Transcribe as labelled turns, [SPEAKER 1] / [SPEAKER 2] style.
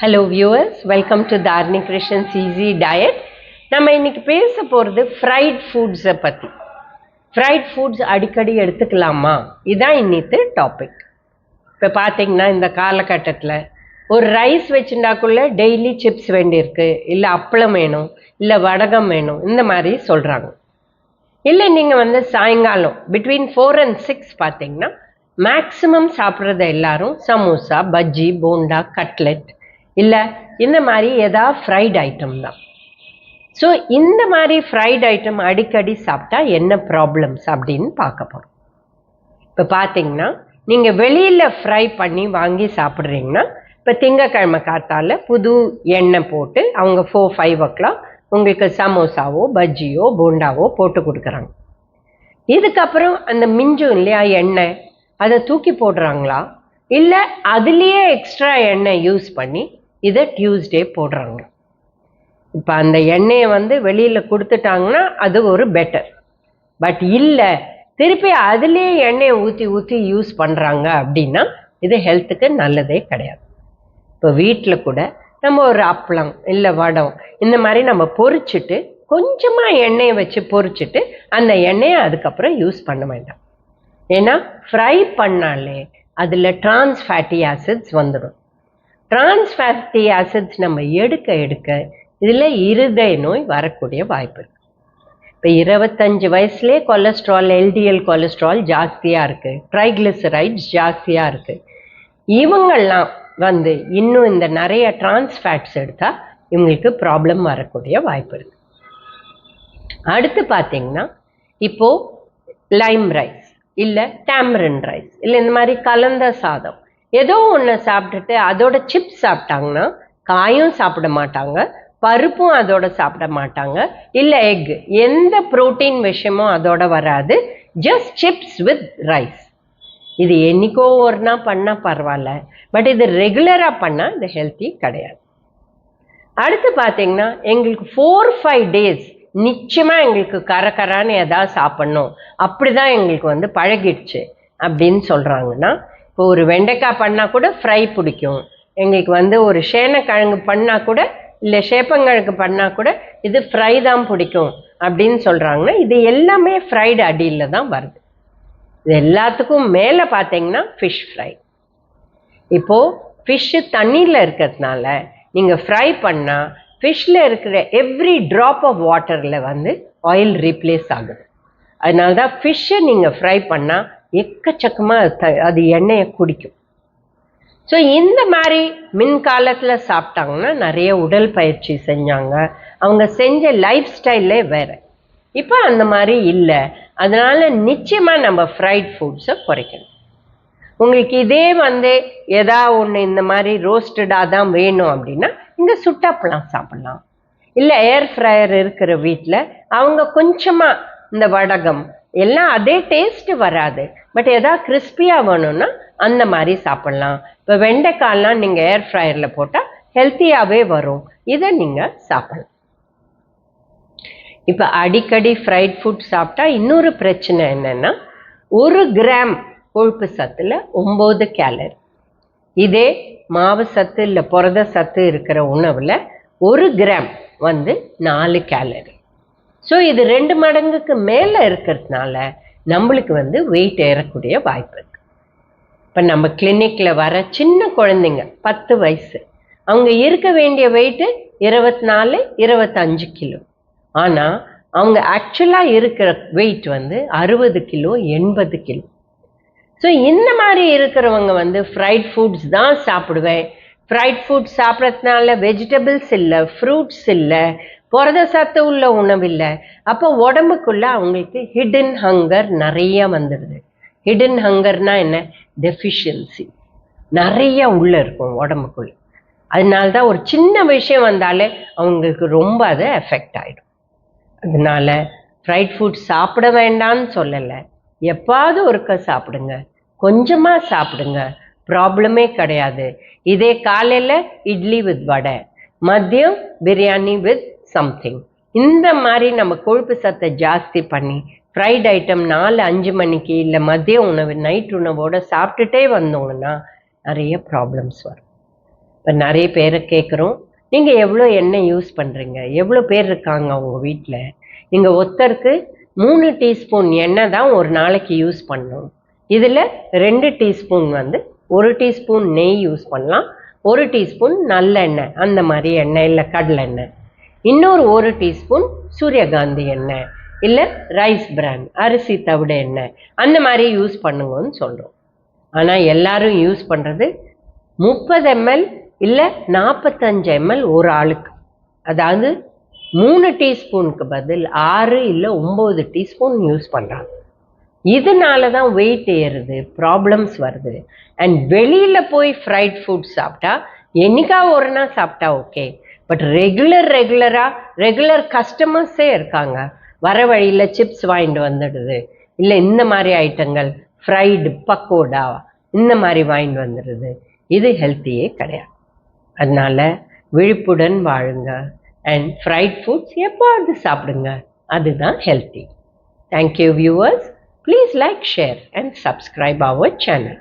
[SPEAKER 1] Hello viewers welcome to Dharni Krishnan's easy diet நம்ம இன்னைக்கு பேச போகிறது ஃப்ரைட் ஃபுட்ஸை பற்றி ஃப்ரைட் ஃபுட்ஸ் அடிக்கடி எடுத்துக்கலாமா? இதுதான் இன்னித்து டாபிக் இப்போ பார்த்தீங்கன்னா இந்த காலகட்டத்தில் ஒரு ரைஸ் வச்சுட்டாக்குள்ள டெய்லி சிப்ஸ் வேண்டியிருக்கு. இல்லை அப்பளம் வேணும் இல்லை வடகம் வேணும் இந்த மாதிரி சொல்கிறாங்க இல்லை நீங்கள் வந்து சாயங்காலம் பிட்வீன் ஃபோர் அண்ட் சிக்ஸ் பார்த்தீங்கன்னா மேக்ஸிமம் சாப்பிட்றத எல்லாரும் சமோசா பஜ்ஜி போண்டா கட்லெட் இல்லை இந்த மாதிரி ஏதாவது ஃப்ரைட் ஐட்டம் தான். ஸோ இந்த மாதிரி ஃப்ரைட் ஐட்டம் அடிக்கடி சாப்பிட்டா என்ன ப்ராப்ளம்ஸ் அப்படின்னு பார்க்க போகிறோம் இப்போ பார்த்தீங்கன்னா நீங்கள் வெளியில் ஃப்ரை பண்ணி வாங்கி சாப்பிட்றீங்கன்னா இப்போ திங்கக்கிழமை காத்தால புது எண்ணெய் போட்டு அவங்க ஃபோர் ஃபைவ் ஓ கிளாக் உங்களுக்கு சமோசாவோ பஜ்ஜியோ போண்டாவோ போட்டு கொடுக்குறாங்க. இதுக்கப்புறம் அந்த மிஞ்சும் இல்லையா எண்ணெய் அதை தூக்கி போடுறாங்களா? இல்லை அதுலேயே எக்ஸ்ட்ரா எண்ணெய் யூஸ் பண்ணி இதை டியூஸ்டே போடுறாங்க. இப்போ அந்த எண்ணெயை வந்து வெளியில் கொடுத்துட்டாங்கன்னா அது ஒரு பெட்டர் பட் இல்லை திருப்பி அதுலேயே எண்ணெயை ஊற்றி ஊற்றி யூஸ் பண்ணுறாங்க அப்படின்னா இது ஹெல்த்துக்கு நல்லதே கிடையாது. இப்போ வீட்டில் கூட நம்ம ஒரு அப்பளம் இல்லை வடம் இந்த மாதிரி நம்ம பொறிச்சிட்டு கொஞ்சமாக எண்ணெயை வச்சு பொரிச்சிட்டு அந்த எண்ணெயை அதுக்கப்புறம் யூஸ் பண்ண வேண்டாம். ஏன்னா ஃப்ரை பண்ணாலே அதில் டிரான்ஸ் ஃபேட்டி ஆசிட்ஸ் வந்துடும். டிரான்ஸ்ஃபேட்டி ஆசிட்ஸ் நம்ம எடுக்க எடுக்க இதில் இருதய நோய் வரக்கூடிய வாய்ப்பு இருக்கு. இப்போ இருபத்தஞ்சு வயசுலேயே கொலஸ்ட்ரால் எல்டிஎல் கொலஸ்ட்ரால் ஜாஸ்தியாக இருக்குது ட்ரைக்ளிசரைட்ஸ் ஜாஸ்தியாக இருக்குது இவங்கள்லாம் வந்து இன்னும் இந்த நிறைய டிரான்ஸ்ஃபேட்ஸ் எடுத்தால் இவங்களுக்கு ப்ராப்ளம் வரக்கூடிய வாய்ப்பு இருக்கு. அடுத்து பார்த்தீங்கன்னா இப்போது லைம் ரைஸ் இல்லை டேமரன் ரைஸ் இல்லை இந்த மாதிரி கலந்த சாதம். ஏதோ ஒன்று சாப்பிட்டுட்டு அதோட சிப்ஸ் சாப்பிட்டாங்கன்னா காயும் சாப்பிட மாட்டாங்க பருப்பும் அதோட சாப்பிட மாட்டாங்க. இல்லை எக் எந்த ப்ரோட்டீன் விஷயமும் அதோட வராது. ஜஸ்ட் சிப்ஸ் வித் ரைஸ் இது என்னைக்கோ ஒரு நாள் பண்ணால் பரவாயில்ல. பட் இது ரெகுலராக பண்ணால் இது ஹெல்த்தி கிடையாது. அடுத்து பார்த்தீங்கன்னா எங்களுக்கு ஃபோர் ஃபைவ் டேஸ் நிச்சயமாக எங்களுக்கு கரகரான்னு எதாவது சாப்பிட்ணும். அப்படி தான் எங்களுக்கு வந்து பழகிடுச்சு அப்படின்னு சொல்கிறாங்கன்னா இப்போ ஒரு வெண்டைக்காய் பண்ணால் கூட ஃப்ரை பிடிக்கும். எங்களுக்கு வந்து ஒரு சேனக்கிழங்கு பண்ணால் கூட இல்லை சேப்பங்கிழங்கு பண்ணால் கூட இது ஃப்ரை தான் பிடிக்கும் அப்படின்னு சொல்கிறாங்கன்னா இது எல்லாமே ஃப்ரைடு அடியில் தான் வருது. இது எல்லாத்துக்கும் மேலே பார்த்தீங்கன்னா ஃபிஷ் ஃப்ரை இப்போது ஃபிஷ்ஷு தண்ணியில் இருக்கிறதுனால நீங்கள் ஃப்ரை பண்ணால் ஃபிஷ்ஷில் இருக்கிற எவ்ரி ட்ராப் ஆஃப் வாட்டரில் வந்து ஆயில் ரீப்ளேஸ் ஆகுது. அதனால தான் ஃபிஷ்ஷை நீங்கள் ஃப்ரை பண்ணால் எக்கச்சக்கமாக அது த- அது எண்ணெயை குடிக்கும். ஸோ இந்த மாதிரி மின் காலத்தில் சாப்பிட்டாங்கன்னா நிறைய உடல் பயிற்சி செஞ்சாங்க. அவங்க செஞ்ச லைஃப் ஸ்டைலே வேறு. இப்போ அந்த மாதிரி இல்லை. அதனால் நிச்சயமாக நம்ம ஃப்ரைட் ஃபுட்ஸை குறைக்கணும். உங்களுக்கு இதே வந்து எதா ஒன்று இந்த மாதிரி ரோஸ்டடாக தான் வேணும் அப்படின்னா இங்கே சுட்டாப்பெலாம் சாப்பிட்லாம். இல்லை ஏர் ஃப்ரையர் இருக்கிற வீட்டில் அவங்க கொஞ்சமாக இந்த வடகம் எல்லாம் அதே டேஸ்ட் வராது. பட் எதாவது கிறிஸ்பியாக வேணும்னா அந்த மாதிரி சாப்பிட்லாம். இப்போ வெண்டைக்காய்லாம் நீங்கள் ஏர் ஃப்ரையரில் போட்டால் ஹெல்த்தியாகவே வரும். இதை நீங்கள் சாப்பிடலாம். இப்போ அடிக்கடி ஃப்ரைட் ஃபுட் சாப்பிட்டா இன்னொரு பிரச்சனை என்னென்னா ஒரு கிராம் கொழுப்பு சத்தில் ஒம்பது கேலரி இதே மாவு சத்து இல்லை புரத சத்து இருக்கிற உணவில் ஒரு கிராம் வந்து நாலு கேலரி ஸோ இது ரெண்டு மடங்குக்கு மேலே இருக்கிறதுனால நம்மளுக்கு வந்து வெயிட் ஏறக்கூடிய வாய்ப்பு இருக்குது இப்போ நம்ம கிளினிக்கில் வர சின்ன குழந்தைங்க பத்து வயசு அவங்க இருக்க வேண்டிய வெயிட்டு இருபத்தி நாலு இருபத்தஞ்சு கிலோ. ஆனால் அவங்க ஆக்சுவலாக இருக்கிற வெயிட் வந்து அறுபது கிலோ எண்பது கிலோ. ஸோ இந்த மாதிரி இருக்கிறவங்க வந்து ஃப்ரைட் ஃபுட்ஸ் தான் சாப்பிடுவேன். ஃப்ரைட் ஃபுட் சாப்பிட்றதுனால வெஜிடபிள்ஸ் இல்லை ஃப்ரூட்ஸ் இல்லை புரத சத்து உள்ள உணவு இல்லை. அப்போ உடம்புக்குள்ள அவங்களுக்கு ஹிடன் ஹங்கர் நிறைய வந்துடுது. ஹிடன் ஹங்கர்னா என்ன? டெஃபிஷியன்சி நிறைய உள்ளே இருக்கும் உடம்புக்குள்ள. அதனால்தான் ஒரு சின்ன விஷயம் வந்தாலே அவங்களுக்கு ரொம்ப அது எஃபெக்ட் ஆகிடும் அதனால ஃப்ரைட் ஃபுட் சாப்பிட வேண்டாம்னு சொல்லலை. எப்பாவது ஒருக்க சாப்பிடுங்க. கொஞ்சமாக சாப்பிடுங்க. ப்ராப்ளமே கிடையாது. இதே காலையில் இட்லி வித் வடை மதியம் பிரியாணி வித் சம்திங் இந்த மாதிரி நம்ம கொழுப்பு சத்தை ஜாஸ்தி பண்ணி ஃப்ரைட் ஐட்டம் நாலு அஞ்சு மணிக்கு இல்லை மதிய உணவு நைட் உணவோடு சாப்பிட்டுட்டே வந்தோங்கன்னா நிறைய ப்ராப்ளம்ஸ் வரும். இப்போ நிறைய பேரை கேட்குறோம் நீங்கள் எவ்வளோ எண்ணெய் யூஸ் பண்ணுறீங்க எவ்வளோ பேர் இருக்காங்க உங்கள் வீட்டில் நீங்கள் ஒருத்தருக்கு மூணு டீஸ்பூன் எண்ணெய் தான் ஒரு நாளைக்கு யூஸ் பண்ணணும். இதில் ரெண்டு டீஸ்பூன் வந்து ஒரு டீஸ்பூன் நெய் யூஸ் பண்ணலாம். ஒரு டீஸ்பூன் நல்லெண்ணெய். அந்த மாதிரி எண்ணெய் இல்லை கடலெண்ணெய். இன்னொரு ஒரு டீஸ்பூன் சூரியகாந்தி எண்ணெய் இல்லை ரைஸ் பிரான் அரிசி தவிட எண்ணெய் அந்த மாதிரி யூஸ் பண்ணுங்கன்னு சொல்கிறோம் ஆனால் எல்லாரும் யூஸ் பண்ணுறது முப்பது எம்எல் இல்லை நாற்பத்தஞ்சு எம்எல் ஒரு ஆளுக்கு. அதாவது மூணு டீஸ்பூனுக்கு பதில் ஆறு இல்லை ஒம்பது டீஸ்பூன் யூஸ் பண்ணுறாங்க இதனால தான் வெயிட் ஏறுது ப்ராப்ளம்ஸ் வருது. அண்ட் வெளியில் போய் ஃப்ரைட் ஃபுட் சாப்பிட்டா என்னைக்கா ஒரு நாள் சாப்பிட்டா ஓகே பட் ரெகுலர் ரெகுலராக ரெகுலர் கஸ்டமர்ஸே இருக்காங்க. வர வழியில் சிப்ஸ் வாங்கிட்டு வந்துடுது. இல்லை இந்த மாதிரி ஐட்டங்கள் ஃப்ரைடு பக்கோடா இந்த மாதிரி வாங்கிட்டு வந்துடுது. இது ஹெல்த்தியே கிடையாது. அதனால விழிப்புடன் வாழுங்க. அண்ட் ஃப்ரைட் ஃபுட்ஸ் எப்போது சாப்பிடுங்க. அதுதான் healthy thank you viewers please like share and subscribe our channel